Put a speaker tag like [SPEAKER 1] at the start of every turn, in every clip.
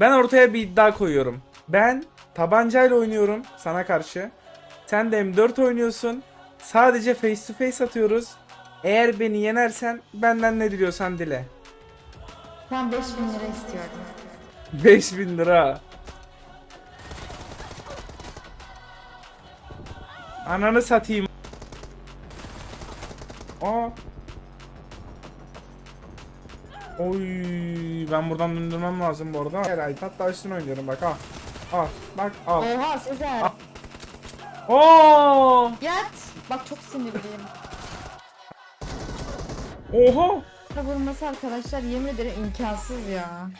[SPEAKER 1] Ben ortaya bir iddia koyuyorum. Ben tabancayla oynuyorum sana karşı. Sen de M4 oynuyorsun. Sadece face to face atıyoruz. Eğer beni yenersen benden ne diliyorsan dile.
[SPEAKER 2] Ben 5000 lira istiyorum.
[SPEAKER 1] 5000 lira. Ananı satayım. Aa. Oy, ben buradan döndürmem lazım bu arada. Herhalde hatta üstüne oynuyorum bak al. Al, bak al.
[SPEAKER 2] Oha Sezer.
[SPEAKER 1] Ah. Oo!
[SPEAKER 2] Yat. Bak çok sinirliyim.
[SPEAKER 1] Oha!
[SPEAKER 2] Vurması arkadaşlar yemin ederim imkansız ya.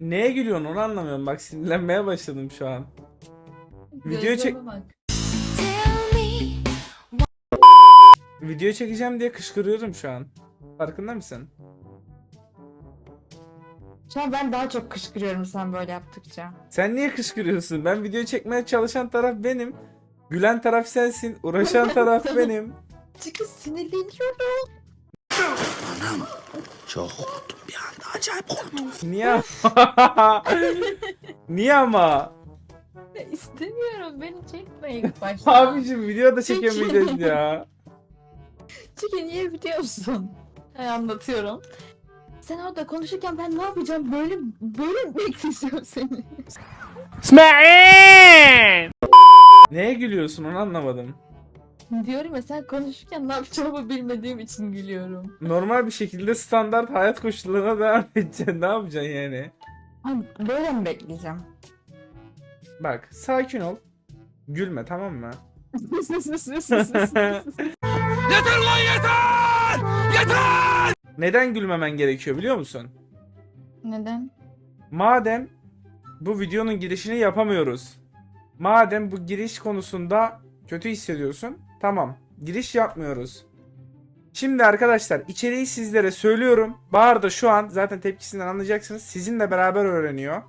[SPEAKER 1] Neye gülüyorsun onu anlamıyorum. Bak sinirlenmeye başladım şu an. Video çek
[SPEAKER 2] bak.
[SPEAKER 1] Video çekeceğim diye kışkırıyorum şu an. Farkında mısın?
[SPEAKER 2] Şu an ben daha çok kışkırıyorum sen böyle yaptıkça.
[SPEAKER 1] Sen niye kışkırıyorsun? Ben video çekmeye çalışan taraf benim. Gülen taraf sensin. Uğraşan taraf benim.
[SPEAKER 2] Çünkü sinirleniyorum.
[SPEAKER 3] Çok korktum bir anda acayip korktum.
[SPEAKER 1] Niye? Niye ama?
[SPEAKER 2] İstemiyorum beni çekme ilk başta.
[SPEAKER 1] Abicim video da çekemeyeceğiz ya.
[SPEAKER 2] Çünkü niye biliyor musun? Hey, anlatıyorum. Sen orada konuşurken ben ne yapacağım? Böyle böyle mi bekleyeceğim seni?
[SPEAKER 1] Neye gülüyorsun onu anlamadım.
[SPEAKER 2] Diyorum ya sen konuşurken ne yapacağımı bilmediğim için gülüyorum.
[SPEAKER 1] Normal bir şekilde standart hayat koşullarına devam edeceksin. Ne yapacaksın yani?
[SPEAKER 2] Hani böyle mi bekleyeceğim?
[SPEAKER 1] Bak sakin ol. Gülme tamam mı?
[SPEAKER 3] Yeter lan yeter! Yeter!
[SPEAKER 1] Neden gülmemen gerekiyor biliyor musun?
[SPEAKER 2] Neden?
[SPEAKER 1] Madem bu videonun girişini yapamıyoruz. Madem bu giriş konusunda kötü hissediyorsun. Tamam. Giriş yapmıyoruz. Şimdi arkadaşlar içeriği sizlere söylüyorum. Bahar da şu an zaten tepkisinden anlayacaksınız. Sizinle beraber öğreniyor.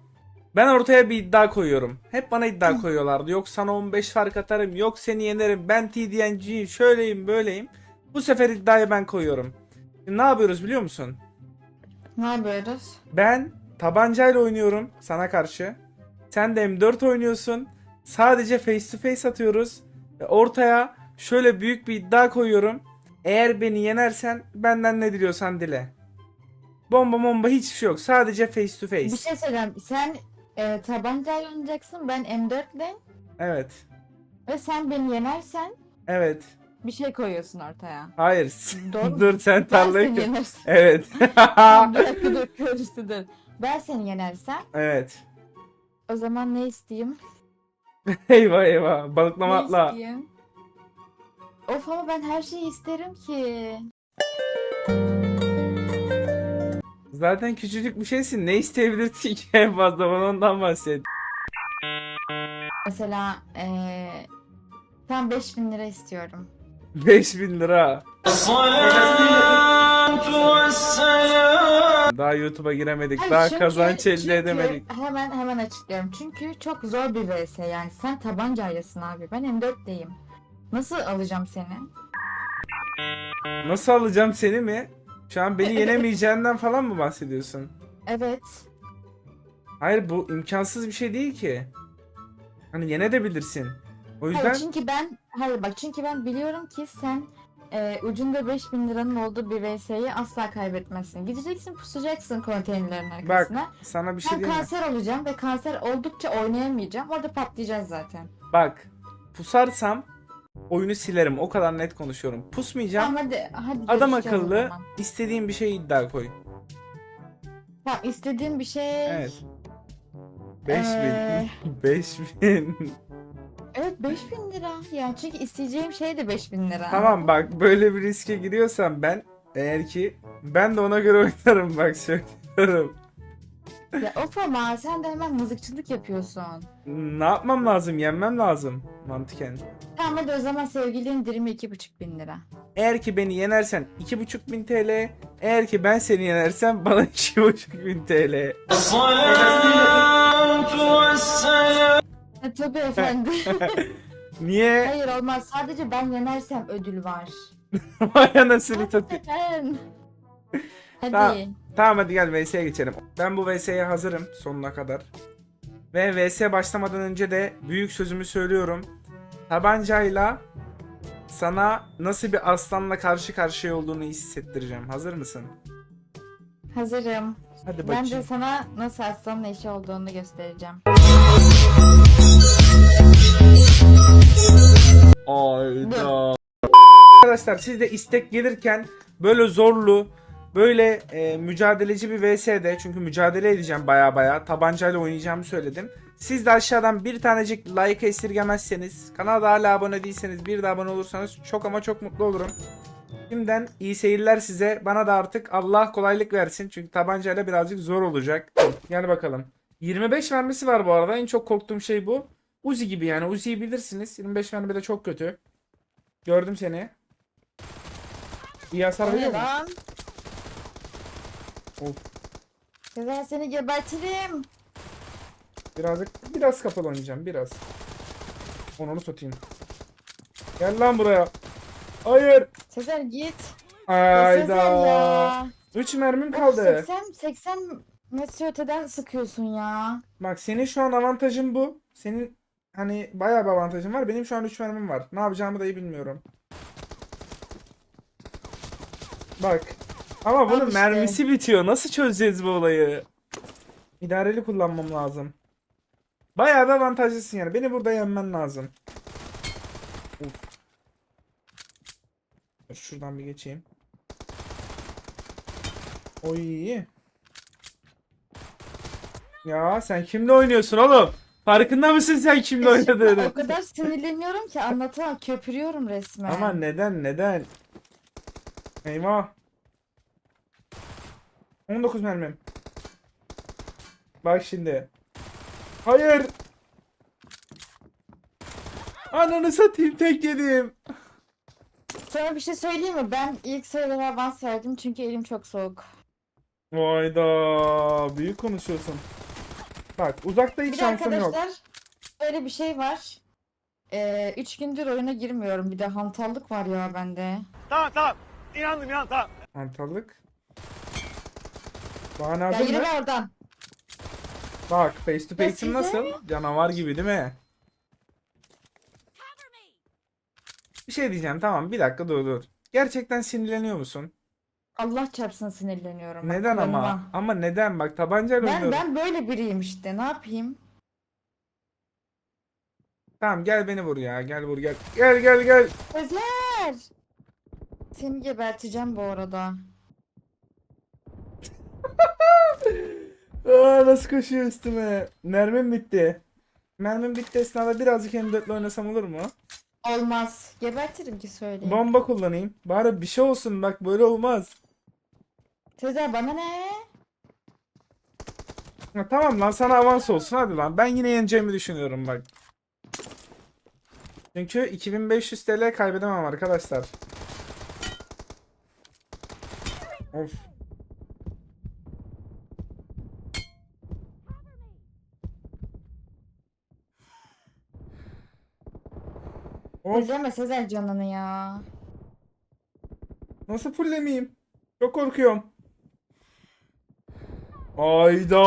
[SPEAKER 1] Ben ortaya bir iddia koyuyorum. Hep bana iddia koyuyorlardı. Yok sana 15 fark atarım. Yok seni yenerim. Ben TDNG'yim. Şöyleyim böyleyim. Bu sefer iddiayı ben koyuyorum. Şimdi ne yapıyoruz biliyor musun?
[SPEAKER 2] Ne yapıyoruz?
[SPEAKER 1] Ben tabancayla oynuyorum sana karşı. Sen de M4 oynuyorsun. Sadece face to face atıyoruz. Ve ortaya şöyle büyük bir iddia koyuyorum. Eğer beni yenersen benden ne diliyorsan dile. Bomba bomba hiçbir şey yok. Sadece face to face.
[SPEAKER 2] Bir şey söyleyeyim. Sen e, tabancayla oynayacaksın. Ben M4'le.
[SPEAKER 1] Evet.
[SPEAKER 2] Ve sen beni yenersen
[SPEAKER 1] Evet.
[SPEAKER 2] bir şey koyuyorsun ortaya.
[SPEAKER 1] Hayır.
[SPEAKER 2] Doğru?
[SPEAKER 1] Dur sen
[SPEAKER 2] Ben
[SPEAKER 1] tarlayı
[SPEAKER 2] seni yenersem.
[SPEAKER 1] Evet.
[SPEAKER 2] bir dakika dur karıştı dur. Ben seni yenersem
[SPEAKER 1] evet.
[SPEAKER 2] o zaman ne isteyeyim?
[SPEAKER 1] Eyvah eyvah. Balıklama
[SPEAKER 2] Ne
[SPEAKER 1] atla.
[SPEAKER 2] isteyeyim? Of ama ben her şeyi isterim ki.
[SPEAKER 1] Zaten küçücük bir şeysin. Ne isteyebilirsin ki en fazla bana ondan bahset.
[SPEAKER 2] Mesela eee ben 5000 lira istiyorum.
[SPEAKER 1] 5000 lira. Daha YouTube'a giremedik.
[SPEAKER 2] Hayır,
[SPEAKER 1] daha
[SPEAKER 2] çünkü-
[SPEAKER 1] kazanç elde
[SPEAKER 2] çünkü-
[SPEAKER 1] edemedik.
[SPEAKER 2] Hemen hemen açıklıyorum. Çünkü çok zor bir vs yani. Sen tabancaylasın abi. Ben M4'teyim. Nasıl alacağım seni?
[SPEAKER 1] Nasıl alacağım seni mi? Şu an beni yenemeyeceğinden falan mı bahsediyorsun?
[SPEAKER 2] Evet.
[SPEAKER 1] Hayır bu imkansız bir şey değil ki. Hani yenebilirsin. O yüzden
[SPEAKER 2] Hayır çünkü ben hayır bak çünkü ben biliyorum ki sen e, ucunda 5000 liranın olduğu bir vs'yi asla kaybetmezsin. Gideceksin pusacaksın konteynerlerin
[SPEAKER 1] bak
[SPEAKER 2] arkasına.
[SPEAKER 1] sana bir şey
[SPEAKER 2] ben
[SPEAKER 1] diyeyim mi?
[SPEAKER 2] kanser olacağım ve kanser oldukça oynayamayacağım. Orada patlayacağız zaten.
[SPEAKER 1] Bak pusarsam oyunu silerim. O kadar net konuşuyorum. Pusmayacağım.
[SPEAKER 2] Tamam hadi hadi
[SPEAKER 1] Adam
[SPEAKER 2] görüşeceğiz o
[SPEAKER 1] akıllı
[SPEAKER 2] zaman.
[SPEAKER 1] istediğin bir şey iddia koy.
[SPEAKER 2] Tamam istediğim bir şey.
[SPEAKER 1] Evet. 5000.
[SPEAKER 2] Ee,
[SPEAKER 1] 5000.
[SPEAKER 2] Evet 5000 lira. Yani çünkü isteyeceğim şey de 5000 lira.
[SPEAKER 1] Tamam bak böyle bir riske giriyorsam ben eğer ki ben de ona göre oynarım bak söylüyorum.
[SPEAKER 2] Ya of ama sen de hemen mızıkçılık yapıyorsun.
[SPEAKER 1] Ne yapmam lazım? Yenmem lazım mantıken.
[SPEAKER 2] Tamam hadi o zaman sevgilinin dirimi 2500 lira.
[SPEAKER 1] Eğer ki beni yenersen 2500 TL, eğer ki ben seni yenersem bana 2500 TL.
[SPEAKER 2] E, tabii efendim.
[SPEAKER 1] Niye?
[SPEAKER 2] Hayır olmaz. Sadece ben yenersem ödül var.
[SPEAKER 1] Vay anasını satayım.
[SPEAKER 2] Hadi.
[SPEAKER 1] Tamam. Tamam hadi gel VS'ye geçelim. Ben bu VS'ye hazırım sonuna kadar. Ve VS başlamadan önce de büyük sözümü söylüyorum. Tabancayla sana nasıl bir aslanla karşı karşıya olduğunu hissettireceğim. Hazır mısın?
[SPEAKER 2] Hazırım.
[SPEAKER 1] Hadi
[SPEAKER 2] Ben
[SPEAKER 1] bakayım.
[SPEAKER 2] de sana nasıl aslanla işi olduğunu göstereceğim.
[SPEAKER 1] Ayda. Arkadaşlar siz de istek gelirken böyle zorlu, böyle e, mücadeleci bir VS'de çünkü mücadele edeceğim baya baya tabancayla oynayacağımı söyledim. Siz de aşağıdan bir tanecik like esirgemezseniz, kanala hala abone değilseniz bir de abone olursanız çok ama çok mutlu olurum. Şimdiden iyi seyirler size. Bana da artık Allah kolaylık versin. Çünkü tabancayla birazcık zor olacak. Gel bakalım. 25 mermisi var bu arada. En çok korktuğum şey bu. Uzi gibi yani. Uzi'yi bilirsiniz. 25 mermi de çok kötü. Gördüm seni. İyi hasar veriyor mu? Of.
[SPEAKER 2] Sezer seni gebertirim.
[SPEAKER 1] Birazcık biraz kapalı oynayacağım. Biraz. Onu satayım. Gel lan buraya. Hayır.
[SPEAKER 2] Sezer git.
[SPEAKER 1] Ayda.
[SPEAKER 2] ya.
[SPEAKER 1] 3 mermim kaldı.
[SPEAKER 2] 80 80 metre öteden sıkıyorsun ya.
[SPEAKER 1] Bak senin şu an avantajın bu. Senin hani bayağı bir avantajın var. Benim şu an 3 mermim var. Ne yapacağımı da iyi bilmiyorum. Bak. Ama bunun
[SPEAKER 2] işte.
[SPEAKER 1] mermisi bitiyor. Nasıl çözeceğiz bu olayı? İdareli kullanmam lazım. Bayağı bir avantajlısın yani. Beni burada yenmen lazım. Uf. Dur, Şuradan bir geçeyim. Oy. Ya sen kimle oynuyorsun oğlum? Farkında mısın sen kimle oynadığını?
[SPEAKER 2] o kadar sinirleniyorum ki anlatamam. Köpürüyorum resmen.
[SPEAKER 1] Ama neden neden? Eyvah. 19 mermim. Bak şimdi. Hayır. Ananı satayım tek yedim.
[SPEAKER 2] Sana bir şey söyleyeyim mi? Ben ilk sıralara avans verdim çünkü elim çok soğuk.
[SPEAKER 1] Vayda büyük konuşuyorsun. Bak uzakta hiç
[SPEAKER 2] Bir de
[SPEAKER 1] şansım yok.
[SPEAKER 2] arkadaşlar böyle bir şey var. Ee, üç gündür oyuna girmiyorum. Bir de hantallık var ya bende.
[SPEAKER 3] Tamam tamam. İnandım inan tamam.
[SPEAKER 1] Mantarlık. Bana
[SPEAKER 2] Ya yürü
[SPEAKER 1] mı?
[SPEAKER 2] be oradan.
[SPEAKER 1] Bak face to face'im
[SPEAKER 2] size-
[SPEAKER 1] nasıl? Canavar gibi değil mi? Bir şey diyeceğim tamam bir dakika dur dur. Gerçekten sinirleniyor musun?
[SPEAKER 2] Allah çarpsın sinirleniyorum. bak,
[SPEAKER 1] Neden ama?
[SPEAKER 2] kulağıma.
[SPEAKER 1] Ama neden? Bak tabancayla
[SPEAKER 2] Ben,
[SPEAKER 1] oynuyorum.
[SPEAKER 2] ben böyle biriyim işte. Ne yapayım?
[SPEAKER 1] Tamam gel beni vur ya. Gel vur gel. Gel gel gel.
[SPEAKER 2] Özer! Seni geberteceğim bu arada.
[SPEAKER 1] Aa, nasıl koşuyor üstüme? Mermim bitti. Mermim bitti esnada birazcık M4'le oynasam olur mu?
[SPEAKER 2] Olmaz. Gebertirim ki söyleyeyim.
[SPEAKER 1] Bomba kullanayım. Bari bir şey olsun bak böyle olmaz.
[SPEAKER 2] Sezer bana ne?
[SPEAKER 1] Ha, tamam lan sana avans olsun hadi lan. Ben yine yeneceğimi düşünüyorum bak. Çünkü 2500 TL kaybedemem arkadaşlar. Of. Of.
[SPEAKER 2] Özleme Sezer canını ya.
[SPEAKER 1] Nasıl fullemeyeyim? Çok korkuyorum. Ayda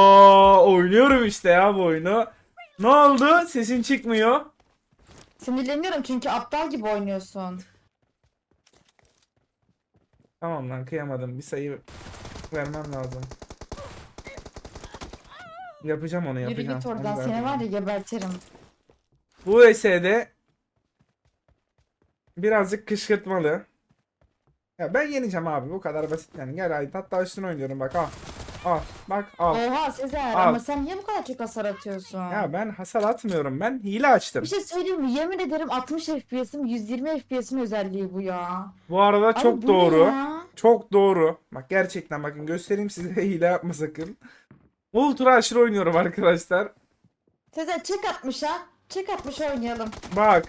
[SPEAKER 1] oynuyorum işte ya bu oyunu. Ne oldu? Sesin çıkmıyor.
[SPEAKER 2] Sinirleniyorum çünkü aptal gibi oynuyorsun.
[SPEAKER 1] Tamam lan kıyamadım. Bir sayı vermem lazım. Yapacağım onu
[SPEAKER 2] Yürü
[SPEAKER 1] yapacağım.
[SPEAKER 2] git
[SPEAKER 1] Onu
[SPEAKER 2] oradan.
[SPEAKER 1] da
[SPEAKER 2] Seni var ya gebertirim.
[SPEAKER 1] Bu esede birazcık kışkırtmalı. Ya ben yeneceğim abi bu kadar basit yani. Gel hadi hatta üstüne oynuyorum bak al. Al bak al.
[SPEAKER 2] Oha Sezer
[SPEAKER 1] Al.
[SPEAKER 2] ama sen niye bu kadar çok hasar atıyorsun?
[SPEAKER 1] Ya ben hasar atmıyorum ben hile açtım.
[SPEAKER 2] Bir şey söyleyeyim mi? Yemin ederim 60 FPS'im 120 FPS'in özelliği bu ya.
[SPEAKER 1] Bu arada
[SPEAKER 2] Abi
[SPEAKER 1] çok
[SPEAKER 2] bu ne
[SPEAKER 1] doğru.
[SPEAKER 2] ya?
[SPEAKER 1] Çok doğru. Bak gerçekten bakın göstereyim size hile yapma sakın. Ultra aşırı oynuyorum arkadaşlar.
[SPEAKER 2] Sezer çek 60'a. Çek 60'a oynayalım.
[SPEAKER 1] Bak.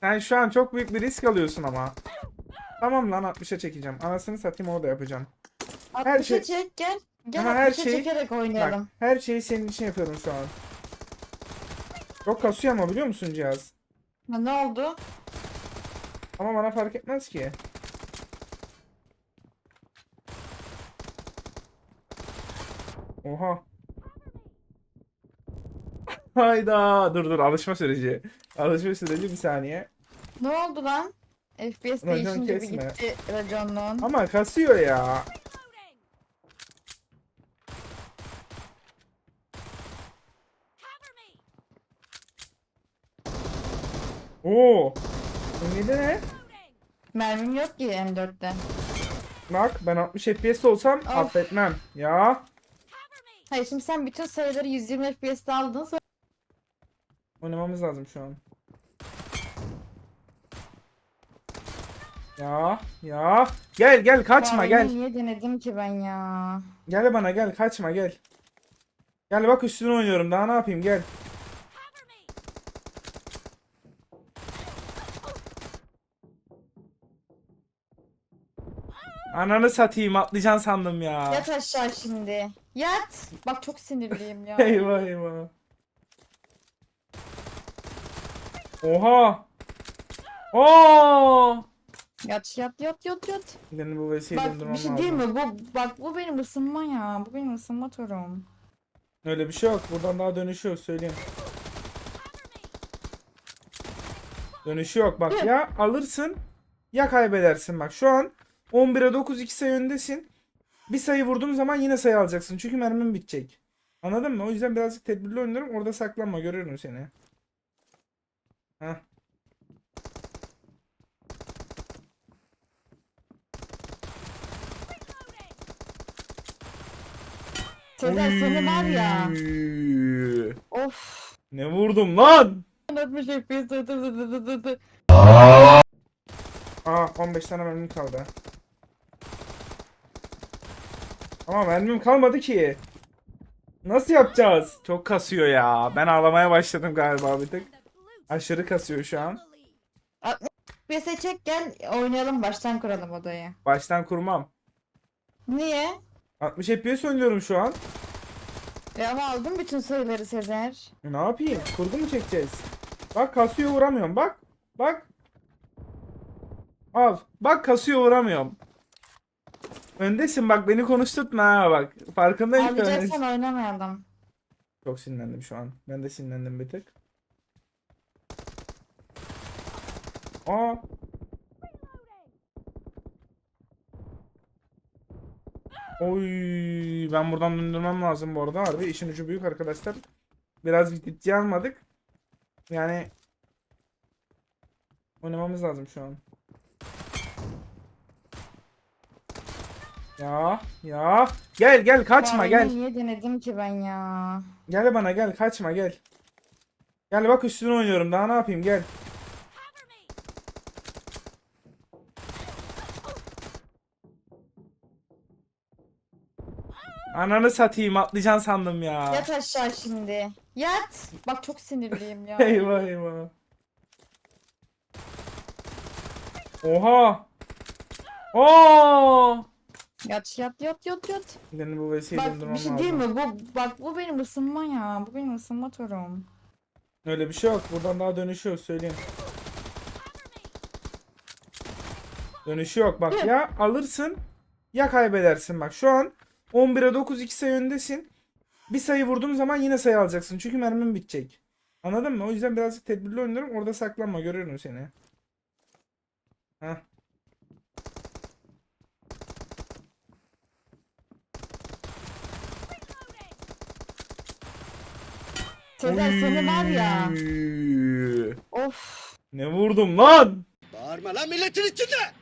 [SPEAKER 1] Sen şu an çok büyük bir risk alıyorsun ama. Tamam lan 60'a çekeceğim. Anasını satayım onu da yapacağım.
[SPEAKER 2] 60'a
[SPEAKER 1] şey-
[SPEAKER 2] çek gel. Gel
[SPEAKER 1] Ama her
[SPEAKER 2] 60'a
[SPEAKER 1] şey-
[SPEAKER 2] çekerek
[SPEAKER 1] Bak
[SPEAKER 2] oynayalım.
[SPEAKER 1] her şeyi senin için yapıyorum şu an. Çok kasıyor ama biliyor musun cihaz?
[SPEAKER 2] Ha, ne oldu?
[SPEAKER 1] Ama bana fark etmez ki. Oha. Hayda. Dur dur alışma süreci. Alışma süreci bir saniye.
[SPEAKER 2] Ne oldu lan? FPS
[SPEAKER 1] Racon
[SPEAKER 2] değişince bir
[SPEAKER 1] kesme.
[SPEAKER 2] gitti raconluğun.
[SPEAKER 1] Ama kasıyor ya. Oo. Bu ne?
[SPEAKER 2] Mermim yok ki M4'te.
[SPEAKER 1] Bak ben 60 FPS olsam affetmem. Ya.
[SPEAKER 2] Hayır şimdi sen bütün sayıları 120 FPS'te aldın sonra
[SPEAKER 1] Oynamamız lazım şu an. Ya. Ya. Gel gel kaçma gel.
[SPEAKER 2] Niye denedim ki ben ya?
[SPEAKER 1] Gel bana gel kaçma gel. Gel bak üstüne oynuyorum daha ne yapayım gel. Ananı satayım atlayacaksın sandım ya.
[SPEAKER 2] Yat aşağı şimdi. Yat. Bak çok sinirliyim ya.
[SPEAKER 1] Eyvah eyvah. Oha. Oo.
[SPEAKER 2] Yat yat yat yat yat.
[SPEAKER 1] Benim bu vesileyi
[SPEAKER 2] Bak bir şey
[SPEAKER 1] lazım.
[SPEAKER 2] değil mi? Bu bak bu benim ısınma ya. Bu benim ısınma turum.
[SPEAKER 1] Öyle bir şey yok. Buradan daha dönüşü yok söyleyeyim. Dönüşü yok bak ya alırsın ya kaybedersin bak şu an 11'e 9 2 sayı öndesin. Bir sayı vurduğum zaman yine sayı alacaksın çünkü mermin bitecek. Anladın mı? O yüzden birazcık tedbirli oynuyorum. Orada saklanma görüyorum seni. Heh.
[SPEAKER 2] Sezer seni var ya. Of.
[SPEAKER 1] Ne vurdum lan?
[SPEAKER 2] 60 FPS dı dı dı dı dı dı.
[SPEAKER 1] Aa 15 tane mermim kaldı. Ama mermim kalmadı ki. Nasıl yapacağız? Çok kasıyor ya. Ben ağlamaya başladım galiba bir tık. Aşırı kasıyor şu an.
[SPEAKER 2] FPS'e çek gel oynayalım baştan kuralım odayı.
[SPEAKER 1] Baştan kurmam.
[SPEAKER 2] Niye?
[SPEAKER 1] 60 FPS oynuyorum şu an.
[SPEAKER 2] E ama aldım bütün sayıları Sezer.
[SPEAKER 1] E, ne yapayım? Kurgu mu çekeceğiz? Bak kasıyor vuramıyorum. Bak. Bak. Al. Bak kasıyor vuramıyorum. Öndesin bak beni konuşturtma ha bak. Farkındayım.
[SPEAKER 2] Alacaksan oynamayalım.
[SPEAKER 1] Çok sinirlendim şu an. Ben de sinirlendim bir tık. Aa. Oy, ben buradan döndürmem lazım bu arada. Harbi işin ucu büyük arkadaşlar. Biraz ciddiye almadık. Yani oynamamız lazım şu an. Ya, ya. Gel gel kaçma
[SPEAKER 2] Ya
[SPEAKER 1] gel.
[SPEAKER 2] Niye denedim ki ben ya?
[SPEAKER 1] Gel bana gel kaçma gel. Gel bak üstüne oynuyorum daha ne yapayım gel. Ananı satayım atlayacaksın sandım ya.
[SPEAKER 2] Yat aşağı şimdi. Yat. Bak çok sinirliyim ya.
[SPEAKER 1] Eyvah eyvah. Oha. Oo.
[SPEAKER 2] Yat yat yat yat yat.
[SPEAKER 1] Benim bu vesileyi
[SPEAKER 2] Bak bir şey değil mi? Bu bak bu benim ısınma ya. Bu benim ısınma turum.
[SPEAKER 1] Öyle bir şey yok. Buradan daha dönüşü yok söyleyeyim. Dönüşü yok bak ya alırsın ya kaybedersin bak. Şu an 11'e 9 2 sayı öndesin. Bir sayı vurduğum zaman yine sayı alacaksın çünkü mermin bitecek. Anladın mı? O yüzden birazcık tedbirli oynuyorum. Orada saklanma görüyorum seni. Heh.
[SPEAKER 2] Sezer seni var ya. Of.
[SPEAKER 1] Ne vurdum lan?
[SPEAKER 3] Bağırma lan milletin içinde.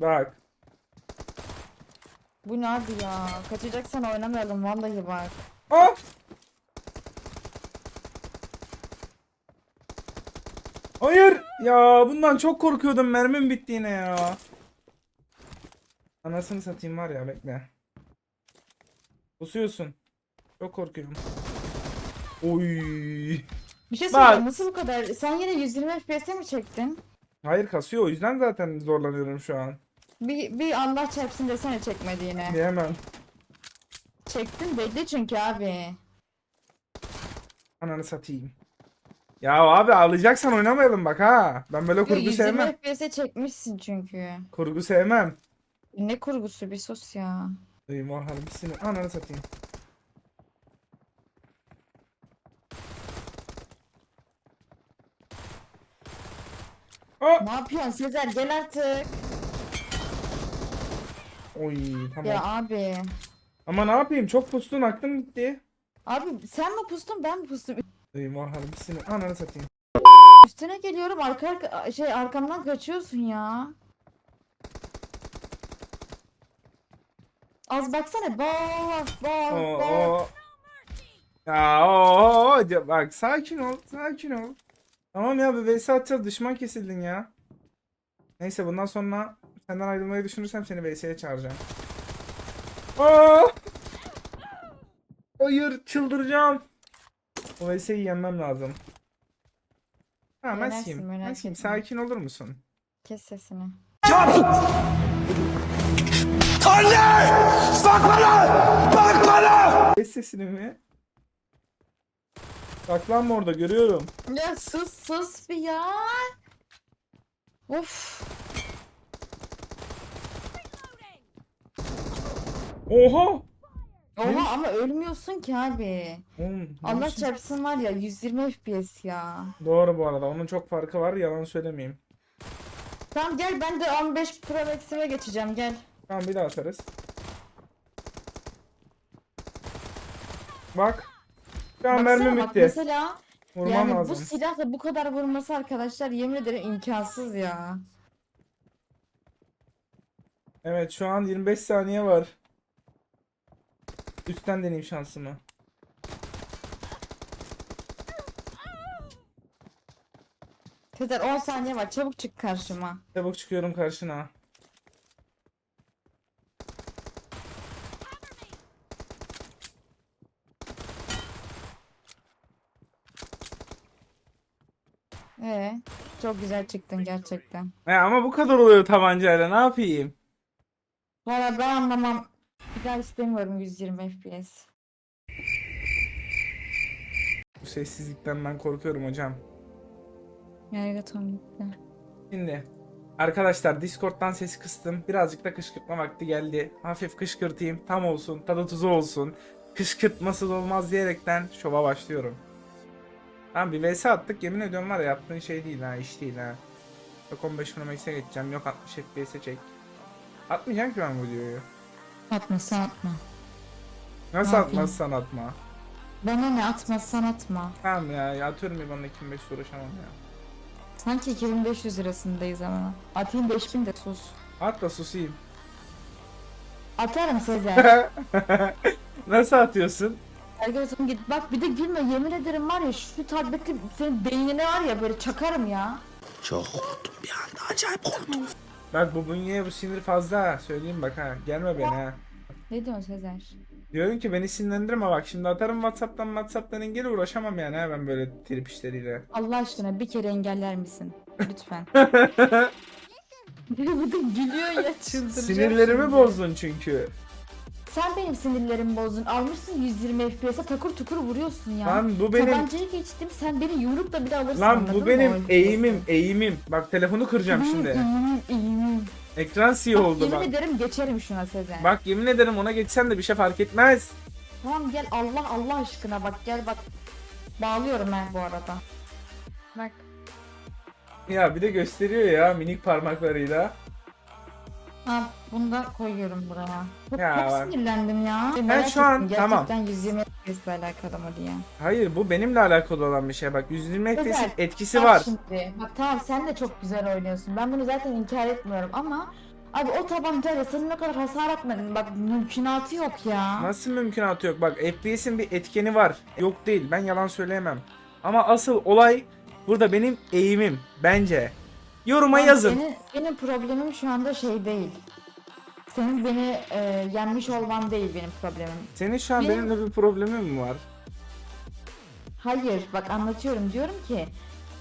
[SPEAKER 1] Bak.
[SPEAKER 2] Bu ne abi ya? Kaçacaksan oynamayalım vallahi bak.
[SPEAKER 1] Ah! Hayır! Ya bundan çok korkuyordum. Mermim bitti yine ya. Anasını satayım var ya bekle. Kusuyorsun. Çok korkuyorum. Oy.
[SPEAKER 2] Bir şey söyleyeyim nasıl bu kadar? Sen yine 120 FPS'e mi çektin?
[SPEAKER 1] Hayır kasıyor o yüzden zaten zorlanıyorum şu an.
[SPEAKER 2] Bir, bir Allah çarpsın desene çekmediğine.
[SPEAKER 1] Diyemem.
[SPEAKER 2] Çektin belli çünkü abi.
[SPEAKER 1] Ananı satayım. Ya abi ağlayacaksan oynamayalım bak ha. Ben böyle kurgu
[SPEAKER 2] 120
[SPEAKER 1] sevmem.
[SPEAKER 2] FPS'e çekmişsin çünkü.
[SPEAKER 1] Kurgu sevmem.
[SPEAKER 2] Ne kurgusu bir sus ya.
[SPEAKER 1] Eyvah harbisini. Ananı satayım. Aa!
[SPEAKER 2] Ne yapıyorsun Sezer gel artık.
[SPEAKER 1] Oy tamam.
[SPEAKER 2] Ya abi.
[SPEAKER 1] Ama ne yapayım? Çok pustun aklım gitti.
[SPEAKER 2] Abi sen mi pustun ben mi pustum?
[SPEAKER 1] Eyvah harbisini. Ananı satayım.
[SPEAKER 2] Üstüne geliyorum arka, arka şey arkamdan kaçıyorsun ya. Az baksana bak bak
[SPEAKER 1] Oo,
[SPEAKER 2] bak.
[SPEAKER 1] oo. Ya o bak sakin ol, sakin ol. Tamam ya bir vs atacağız düşman kesildin ya. Neyse bundan sonra senden ayrılmayı düşünürsem seni vs'ye çağıracağım. Aa! Hayır çıldıracağım. O vs'yi yenmem lazım. Ha Mesim
[SPEAKER 2] etme.
[SPEAKER 1] sakin olur musun?
[SPEAKER 2] Kes sesini.
[SPEAKER 3] Anne! Bak bana! Bak bana!
[SPEAKER 1] Kes sesini mi? Saklanma orada görüyorum.
[SPEAKER 2] Ya sus sus bir ya. Of.
[SPEAKER 1] Oha!
[SPEAKER 2] Oha ama ölmüyorsun ki abi.
[SPEAKER 1] Oğlum,
[SPEAKER 2] Allah
[SPEAKER 1] yapıyorsun?
[SPEAKER 2] çarpsın var ya 120 FPS ya.
[SPEAKER 1] Doğru bu arada. Onun çok farkı var. Yalan söylemeyeyim.
[SPEAKER 2] Tamam gel ben de 15 Pro Max'ime geçeceğim gel.
[SPEAKER 1] Tamam bir daha atarız. Bak. Şu an mermi
[SPEAKER 2] Baksana bak
[SPEAKER 1] bitti.
[SPEAKER 2] mesela
[SPEAKER 1] Vurmam
[SPEAKER 2] yani
[SPEAKER 1] lazım.
[SPEAKER 2] bu silahla bu kadar vurması arkadaşlar yemin ederim imkansız ya.
[SPEAKER 1] Evet şu an 25 saniye var. Üstten deneyeyim şansımı.
[SPEAKER 2] Sezer 10 saniye var çabuk çık karşıma.
[SPEAKER 1] Çabuk çıkıyorum karşına.
[SPEAKER 2] Ee, çok güzel çıktın gerçekten.
[SPEAKER 1] E, ama bu kadar oluyor tabancayla ne yapayım?
[SPEAKER 2] Valla ben anlamam. Bir daha istemiyorum 120 FPS.
[SPEAKER 1] Bu sessizlikten ben korkuyorum hocam.
[SPEAKER 2] Yargıton gitti.
[SPEAKER 1] Şimdi arkadaşlar Discord'dan sesi kıstım. Birazcık da kışkırtma vakti geldi. Hafif kışkırtayım. Tam olsun. Tadı tuzu olsun. Kışkırtmasız olmaz diyerekten şova başlıyorum. Tamam bir vs attık. Yemin ediyorum var ya yaptığın şey değil ha. iş değil ha. Yok 15 Pro Max'e geçeceğim. Yok 60 FPS'e çek. Atmayacağım ki ben bu videoyu.
[SPEAKER 2] Atmasan atma.
[SPEAKER 1] Nasıl
[SPEAKER 2] Ne yapayım?
[SPEAKER 1] atmazsan atma.
[SPEAKER 2] Bana ne atmazsan atma.
[SPEAKER 1] Tamam ya, ya atıyorum bir bana 25 uğraşamam ya.
[SPEAKER 2] Sanki 2500 lirasındayız ama. Atayım 5000 de sus.
[SPEAKER 1] At da susayım.
[SPEAKER 2] Atarım Sezer.
[SPEAKER 1] Nasıl atıyorsun?
[SPEAKER 2] Ergin git bak bir de gülme yemin ederim var ya şu tableti senin beynine var ya böyle çakarım ya.
[SPEAKER 3] Çok korktum bir anda acayip korktum.
[SPEAKER 1] Bak bu bünyeye bu sinir fazla. Söyleyeyim bak ha. Gelme beni ha.
[SPEAKER 2] Ne diyorsun Sezer?
[SPEAKER 1] Diyorum ki beni sinirlendirme bak. Şimdi atarım Whatsapp'tan Whatsapp'tan engel uğraşamam yani ha ben böyle trip işleriyle.
[SPEAKER 2] Allah aşkına bir kere engeller misin? Lütfen. Bir de gülüyor ya çıldıracağım.
[SPEAKER 1] Sinirlerimi
[SPEAKER 2] şimdi.
[SPEAKER 1] bozdun çünkü.
[SPEAKER 2] Sen benim sinirlerimi bozdun. Almışsın 120 FPS'e takır tukur vuruyorsun ya.
[SPEAKER 1] Lan bu benim
[SPEAKER 2] Tabancayı geçtim sen beni yumrukla bile alırsın
[SPEAKER 1] lan bu benim eğimim eğimim. Bak telefonu kıracağım şimdi. Ekran siyah oldu
[SPEAKER 2] yemin
[SPEAKER 1] bak.
[SPEAKER 2] ederim geçerim şuna Sezer.
[SPEAKER 1] Bak yemin ederim ona geçsen de bir şey fark etmez.
[SPEAKER 2] Tamam gel Allah Allah aşkına bak gel bak. Bağlıyorum ben bu arada. Bak.
[SPEAKER 1] Ya bir de gösteriyor ya minik parmaklarıyla.
[SPEAKER 2] Ha bunu da koyuyorum buraya. Çok,
[SPEAKER 1] Ya
[SPEAKER 2] çok
[SPEAKER 1] bak.
[SPEAKER 2] sinirlendim ya. Merak
[SPEAKER 1] şu an-
[SPEAKER 2] ettim,
[SPEAKER 1] tamam.
[SPEAKER 2] Gerçekten 120 FPS ile alakalı mı diye.
[SPEAKER 1] Hayır bu benimle alakalı olan bir şey bak. 120 FPS'in etkisi
[SPEAKER 2] Bak
[SPEAKER 1] var.
[SPEAKER 2] Şimdi, bak tamam sen de çok güzel oynuyorsun. Ben bunu zaten inkar etmiyorum ama Abi o tabancayla senin ne kadar hasar atmadın bak mümkünatı yok ya.
[SPEAKER 1] Nasıl mümkünatı yok? Bak FPS'in bir etkeni var. Yok değil. Ben yalan söyleyemem. Ama asıl olay burada benim eğimim bence. Yoruma
[SPEAKER 2] Tamam,
[SPEAKER 1] yazın.
[SPEAKER 2] Senin, benim problemim şu anda şey değil. Senin beni e, yenmiş olman değil benim problemim.
[SPEAKER 1] Senin şu an
[SPEAKER 2] Benim-
[SPEAKER 1] benimle bir problemin mi var?
[SPEAKER 2] Hayır bak anlatıyorum diyorum ki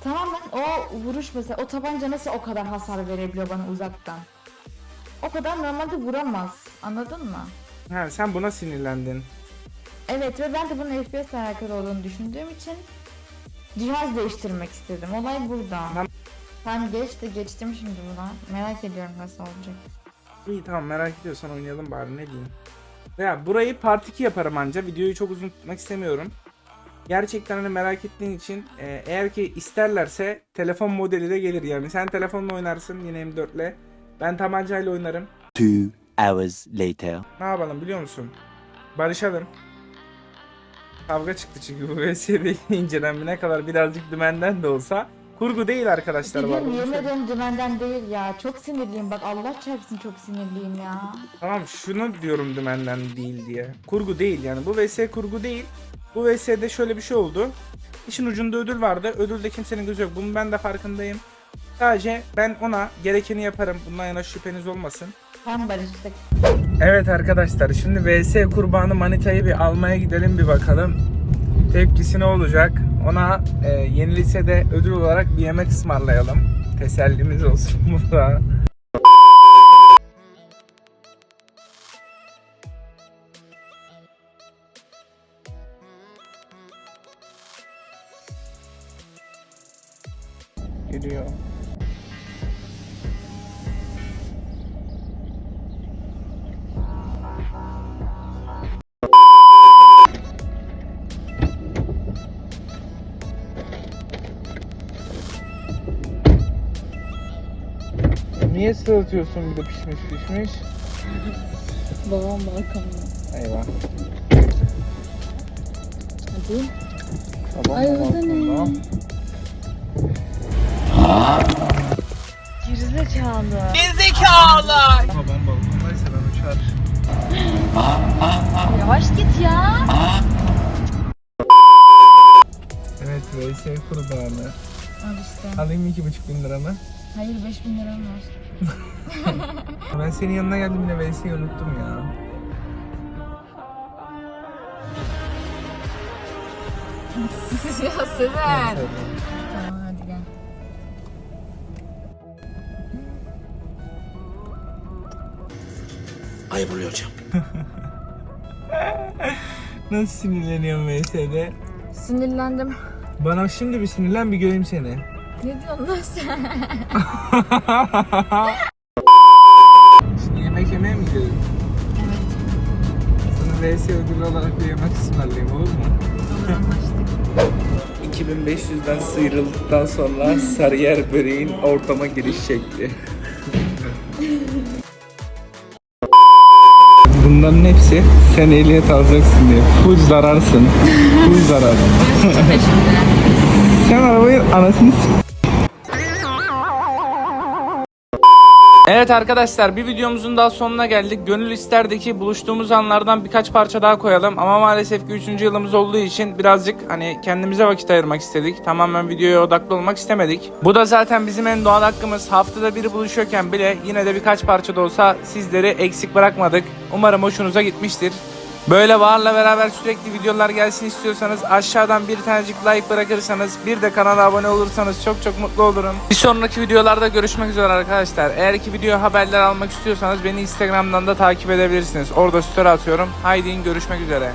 [SPEAKER 2] tamamen o vuruş mesela o tabanca nasıl o kadar hasar verebiliyor bana uzaktan. O kadar normalde vuramaz. Anladın mı?
[SPEAKER 1] Ha sen buna sinirlendin.
[SPEAKER 2] Evet ve ben de bunun FPS alakalı olduğunu düşündüğüm için cihaz değiştirmek istedim. Olay burada.
[SPEAKER 1] Tamam.
[SPEAKER 2] Ben geçti geçtim şimdi buna. Merak ediyorum nasıl olacak.
[SPEAKER 1] İyi tamam merak ediyorsan oynayalım bari ne diyeyim. Ya burayı part 2 yaparım anca. Videoyu çok uzun tutmak istemiyorum. Gerçekten hani merak ettiğin için e, eğer ki isterlerse telefon modeli de gelir yani. Sen telefonla oynarsın yine M4'le. Ben tabancayla oynarım.
[SPEAKER 4] Two hours later.
[SPEAKER 1] Ne yapalım biliyor musun? Barışalım. Kavga çıktı çünkü bu VS'de incelenmene kadar birazcık dümenden de olsa. Kurgu değil arkadaşlar
[SPEAKER 2] Biliyorum yemin ederim dümenden değil ya. Çok sinirliyim bak Allah çarpsın çok sinirliyim ya.
[SPEAKER 1] Tamam şunu diyorum dümenden değil diye. Kurgu değil yani bu VS kurgu değil. Bu VS'de şöyle bir şey oldu. İşin ucunda ödül vardı. Ödülde kimsenin gözü yok. Bunun ben de farkındayım. Sadece ben ona gerekeni yaparım. Bundan yana şüpheniz olmasın.
[SPEAKER 2] Tam barıştık.
[SPEAKER 1] Evet arkadaşlar şimdi VS kurbanı Manita'yı bir almaya gidelim bir bakalım. Tepkisi ne olacak? Ona e, yenilirse de ödül olarak bir yemek ısmarlayalım. Tesellimiz olsun bu Niye sırıtıyorsun bir de pişmiş pişmiş?
[SPEAKER 2] Babam balkonda.
[SPEAKER 1] Eyvah.
[SPEAKER 2] Hadi.
[SPEAKER 1] Babam
[SPEAKER 2] Ay, o da ne? Gerizekalı.
[SPEAKER 1] Babam balkondaysa ben uçar.
[SPEAKER 2] Yavaş git ya.
[SPEAKER 1] Evet VS kurbanı.
[SPEAKER 2] Al işte.
[SPEAKER 1] Alayım iki buçuk bin liramı.
[SPEAKER 2] Hayır 5000 liram var.
[SPEAKER 1] Ben senin yanına geldim yine VS'yi unuttum ya.
[SPEAKER 2] ya Sezen. Tamam hadi gel.
[SPEAKER 3] Ayıp oluyor hocam.
[SPEAKER 1] Nasıl sinirleniyorum VS'de?
[SPEAKER 2] Sinirlendim.
[SPEAKER 1] Bana şimdi bir sinirlen bir göreyim seni.
[SPEAKER 2] Ne diyorsun lan sen?
[SPEAKER 1] Şimdi yemek yemeye mi gidelim?
[SPEAKER 2] Evet.
[SPEAKER 1] Sana VS ödülü olarak bir yemek ısmarlayayım olur mu?
[SPEAKER 2] Olur anlaştık.
[SPEAKER 1] 2500'den sıyrıldıktan sonra Sarıyer böreğin ortama giriş şekli. Bunların hepsi sen ehliyet alacaksın diye. Full zararsın. Full zarar. sen arabayı anasını Evet arkadaşlar bir videomuzun daha sonuna geldik. Gönül isterdi ki buluştuğumuz anlardan birkaç parça daha koyalım. Ama maalesef ki 3. yılımız olduğu için birazcık hani kendimize vakit ayırmak istedik. Tamamen videoya odaklı olmak istemedik. Bu da zaten bizim en doğal hakkımız. Haftada biri buluşuyorken bile yine de birkaç parça da olsa sizleri eksik bırakmadık. Umarım hoşunuza gitmiştir. Böyle Bahar'la beraber sürekli videolar gelsin istiyorsanız aşağıdan bir tanecik like bırakırsanız bir de kanala abone olursanız çok çok mutlu olurum. Bir sonraki videolarda görüşmek üzere arkadaşlar. Eğer ki video haberler almak istiyorsanız beni Instagram'dan da takip edebilirsiniz. Orada story atıyorum. Haydi görüşmek üzere.